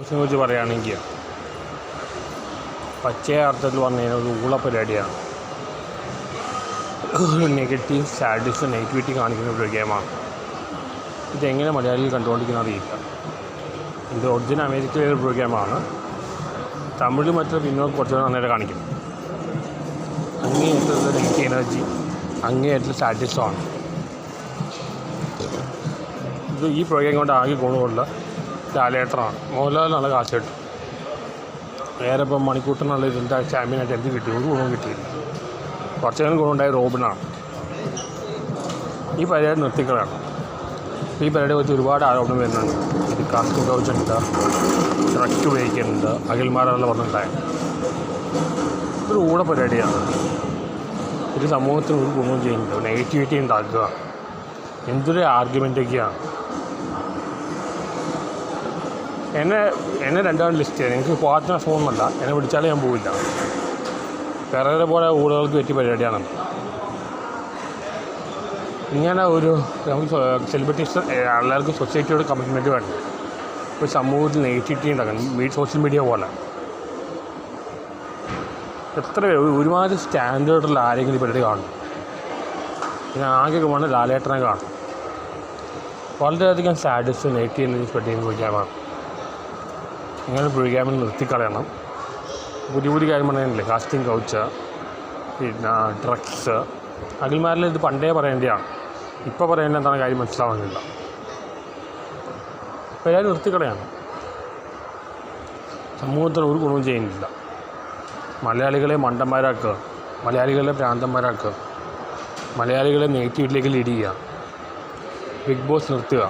ബോസിനെ കുറിച്ച് പറയുകയാണെങ്കിൽ പച്ചയ അർത്ഥത്തിൽ പറഞ്ഞു കഴിഞ്ഞാൽ ഒരു ഊള പരിപാടിയാണ് നെഗറ്റീവ് സാഡിസ് നെഗറ്റിവിറ്റി കാണിക്കുന്ന ഒരു ഗെയിമാണ് ഇതെങ്ങനെ മലയാളിയിൽ കണ്ടുകൊണ്ടിരിക്കുന്ന അറിയില്ല. ഇത് ഒറിജിനൽ അമേരിക്കയിലെ ഒരു പ്രോഗ്രാമാണ് തമിഴ് മറ്റു പിന്നോട്ട് കുറച്ച് നന്നായിട്ട് കാണിക്കും. അങ്ങേയറ്റത്തെ നെഗറ്റീവ് എനർജി അങ്ങേയറ്റത്തെ സാറ്റിസ്ഫാണ് ഇത് ഈ പ്രോഗ്രാം കൊണ്ട് ആകെ ഗുണമുള്ള ലാലേട്ടനാണ് മോഹൻലാലിനാണ് കാശ് കിട്ടും. വേറെ ഇപ്പം മണിക്കൂട്ടനുള്ള ഇതിന്റെ ചാമ്പ്യനായിട്ട് എന്ത് കിട്ടി? ഒരു ഗുണവും കിട്ടിയില്ല. കുറച്ചേരം ഗുണമുണ്ടായ റോബിനാണ്. ഈ പരിപാടി നിർത്തിക്കളാണ് ഈ പരിപാടി വെച്ച് ഒരുപാട് ആരോപണം വരുന്നുണ്ട്. ഇത് കാസ്റ്റിംഗ് കൗച്ച് ഉണ്ട് ഡ്രഗ് ഉപയോഗിക്കുന്നുണ്ട്. അഖിൽമാരെല്ലാം പറഞ്ഞിട്ടുണ്ടായത്. ഒരു ഊട പരിപാടിയാണ്. ഒരു സമൂഹത്തിന് ഒരു ഗുണവും ചെയ്യുന്നില്ല നെഗറ്റിവിറ്റി ഉണ്ടാക്കുക. എന്തൊരു ആർഗ്യുമെന്റൊക്കെയാണ് എന്നെ എന്നെ രണ്ടാം ലിസ്റ്റ് ചെയ്യാൻ എനിക്ക് പാർട്ടിനെ ഫോണല്ല എന്നെ വിളിച്ചാലേ ഞാൻ പോവില്ല. വേറെ പോലെ ഊടുകൾക്ക് പറ്റിയ പരിപാടിയാണ് ഇങ്ങനെ ഒരു നമുക്ക് സെലിബ്രിറ്റീസ് എല്ലാവർക്കും സൊസൈറ്റിയോട് കമ്മിറ്റ്മെന്റ് വേണം ഇപ്പോൾ സമൂഹത്തിൽ നെഗറ്റിവിറ്റി ഉണ്ടാക്കണം. സോഷ്യൽ മീഡിയ പോലെ. എത്ര ഒരുപാട് സ്റ്റാൻഡേർഡുള്ള ആരെങ്കിലും ഈ പരിപാടി കാണും? ഞാൻ ആകെ വേണം ലാലേട്ടനെ കാണും. വളരെയധികം സാഡിസ്റ്റ് നെഗറ്റീവ് എനർജി സ്പ്രെഡ് ചെയ്യുന്ന ഇങ്ങനെ പ്രോഗ്രാമിൽ നിർത്തിക്കളയണം. പുതിയ പുതിയ കാര്യം പറയാനില്ലേ കാസ്റ്റിംഗ് കൗച്ച് പിന്നെ ഡ്രഗ്സ് അഖിൽമാരിൽ ഇത് പണ്ടേ പറയേണ്ടതാണ്. ഇപ്പോൾ പറയേണ്ട എന്താണ് കാര്യം മനസ്സിലാവുന്നില്ല. പരിപാടി നിർത്തിക്കളയാണ്. സമൂഹത്തിന് ഒരു ഗുണവും ചെയ്യുന്നില്ല. മലയാളികളെ മണ്ടന്മാരാക്കുക മലയാളികളെ ഭ്രാന്തന്മാരാക്കുക മലയാളികളെ നെഗറ്റീവിലേക്ക് ലീഡ് ചെയ്യുക ബിഗ് ബോസ് നിർത്തുക.